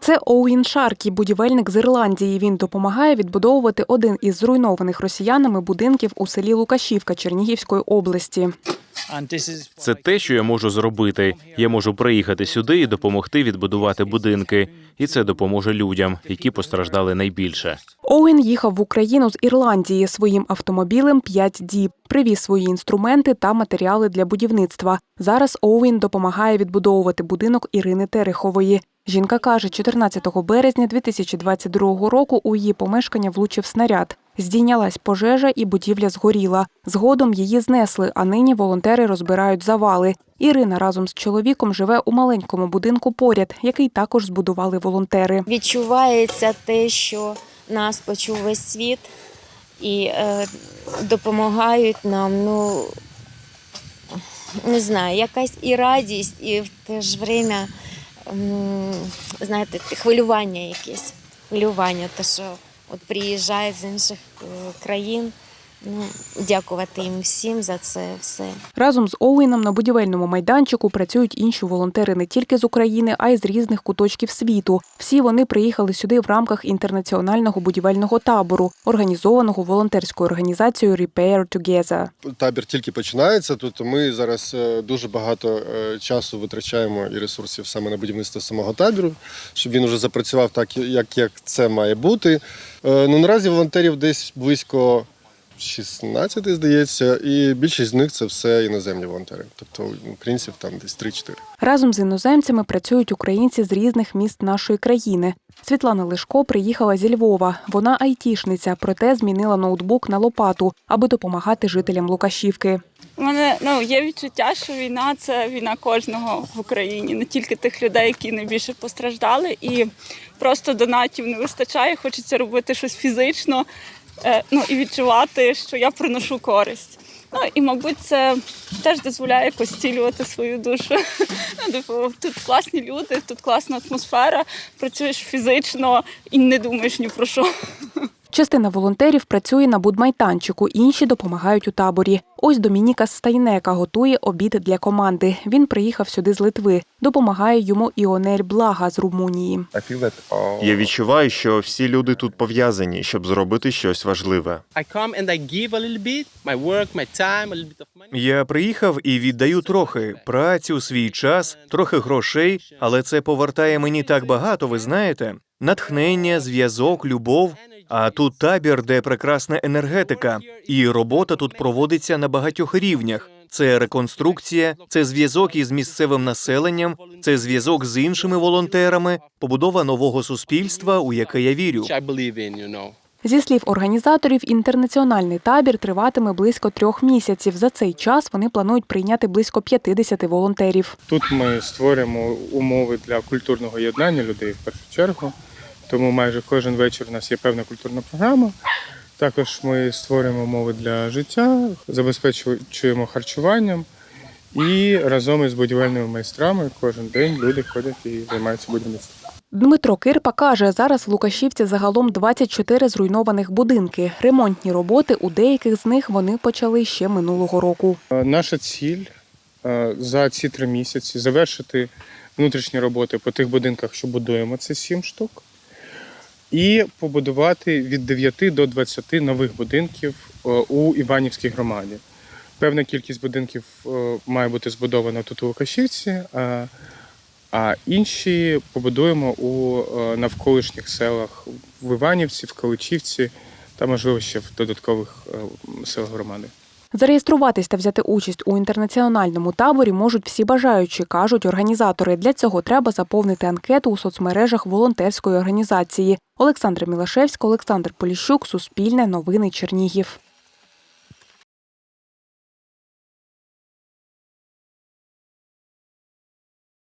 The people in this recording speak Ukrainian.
Це Оуін Шаркі, будівельник з Ірландії. Він допомагає відбудовувати один із зруйнованих росіянами будинків у селі Лукашівка Чернігівської області. Це те, що я можу зробити. Я можу приїхати сюди і допомогти відбудувати будинки, і це допоможе людям, які постраждали найбільше. Оуін їхав в Україну з Ірландії своїм автомобілем 5 діб. Привіз свої інструменти та матеріали для будівництва. Зараз Оуін допомагає відбудовувати будинок Ірини Терехової. Жінка каже, 14 березня 2022 року у її помешкання влучив снаряд. Здійнялась пожежа і будівля згоріла. Згодом її знесли, а нині волонтери розбирають завали. Ірина разом з чоловіком живе у маленькому будинку поряд, який також збудували волонтери. відчувається те, що нас почув весь світ і е, допомагають нам. Ну не знаю, якась і радість, і в те ж время, знаєте, хвилювання якесь. Хвилювання, те, що от приїжджають з інших е, країн. Ну, дякувати їм всім за це все. Разом з Оуеном на будівельному майданчику працюють інші волонтери не тільки з України, а й з різних куточків світу. Всі вони приїхали сюди в рамках інтернаціонального будівельного табору, організованого волонтерською організацією Repair Together. табір тільки починається. Тут ми зараз е, дуже багато е, часу витрачаємо і ресурсів саме на будівництво самого табору, щоб він уже запрацював так, як, як це має бути. Е, Ну, наразі волонтерів десь близько 16, здається, і більшість з них це все іноземні волонтери. Тобто українців там десь 3-4. Разом з іноземцями працюють українці з різних міст нашої країни. Світлана Лишко приїхала зі Львова. Вона айтішниця, проте змінила ноутбук на лопату, аби допомагати жителям Лукашівки. У мене ну є відчуття, що війна це війна кожного в Україні, не тільки тих людей, які найбільше постраждали, і просто донатів не вистачає. Хочеться робити щось фізично, ну і відчувати, що я приношу користь. Ну і мабуть, це теж дозволяє постілювати свою душу. Ну, типу, тут класні люди, тут класна атмосфера, працюєш фізично і не думаєш ні про що. Частина волонтерів працює на будмайданчику, інші допомагають у таборі. Ось Домініка Стайнека готує обід для команди. Він приїхав сюди з Литви. Допомагає йому Іонель Блага з Румунії. Я відчуваю, що всі люди тут пов'язані, щоб зробити щось важливе. Я приїхав і віддаю трохи працю, свій час, трохи грошей, але це повертає мені так багато, ви знаєте. Натхнення, зв'язок, любов. А тут табір, де прекрасна енергетика, і робота тут проводиться на багатьох рівнях. Це реконструкція, це зв'язок із місцевим населенням, це зв'язок з іншими волонтерами, побудова нового суспільства, у яке я вірю. Зі слів організаторів, інтернаціональний табір триватиме близько трьох місяців. За цей час вони планують прийняти близько 50 волонтерів. Тут ми створюємо умови для культурного єднання людей в першу чергу. Тому майже кожен вечір у нас є певна культурна програма. Також ми створюємо умови для життя, забезпечуємо харчуванням і разом із будівельними майстрами кожен день люди ходять і займаються будівництвом. Дмитро Кирпа каже, зараз в Лукашівці загалом 24 зруйнованих будинки. Ремонтні роботи у деяких з них вони почали ще минулого року. Е, Наша ціль е, за ці три місяці завершити внутрішні роботи по тих будинках, що будуємо, це сім штук, і побудувати від 9 до 20 нових будинків е, у Іванівській громаді. Певна кількість будинків е, має бути збудована тут у Лукашівці, а- інші побудуємо у е, навколишніх селах в Іванівці, в Каличівці та, можливо, ще в додаткових селах громади. Зареєструватись та взяти участь у інтернаціональному таборі можуть всі бажаючі, кажуть організатори. Для цього треба заповнити анкету у соцмережах волонтерської організації. Олександра Мілашевська, Олександр Поліщук, Суспільне, Новини Чернігів.